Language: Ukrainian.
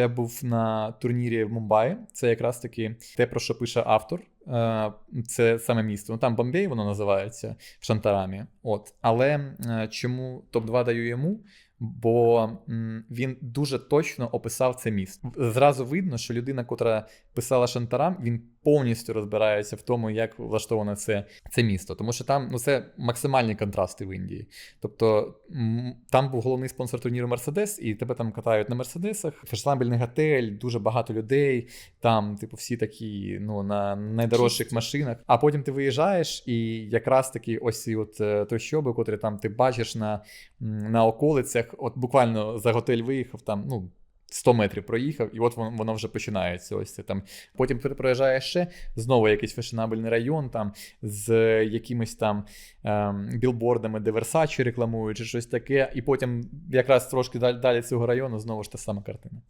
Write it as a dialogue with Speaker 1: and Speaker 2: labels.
Speaker 1: Я був на турнірі в Мумбаї. Це якраз таки те, про що пише автор. Е, Це саме місто. Ну там Бомбей, воно називається в Шантарамі. От. Але е, чому топ-2 даю йому? Бо він дуже точно описав це місто. Зразу видно, що людина, котра писала Шантарам, він повністю розбирається в тому, як влаштоване це, це місто. Тому що там ну, це максимальні контрасти в Індії. Тобто там був головний спонсор турніру Мерседес, і тебе там катають на Мерседесах. Фешламбільний готель, дуже багато людей. Там, типу, всі такі ну, на найдорожчих машинах. А потім ти виїжджаєш, і якраз таки ось ці от е, трущоби, котрі там ти бачиш на, на околицях, от буквально за готель виїхав там, ну. 100 метрів проїхав, і от воно, воно вже починається. Ось це там. Потім ти проїжджаєш ще знову якийсь фешенабельний район, там з якимись там ем, білбордами, де Versace рекламують, чи щось таке. І потім, якраз трошки далі, далі цього району, знову ж та сама картина.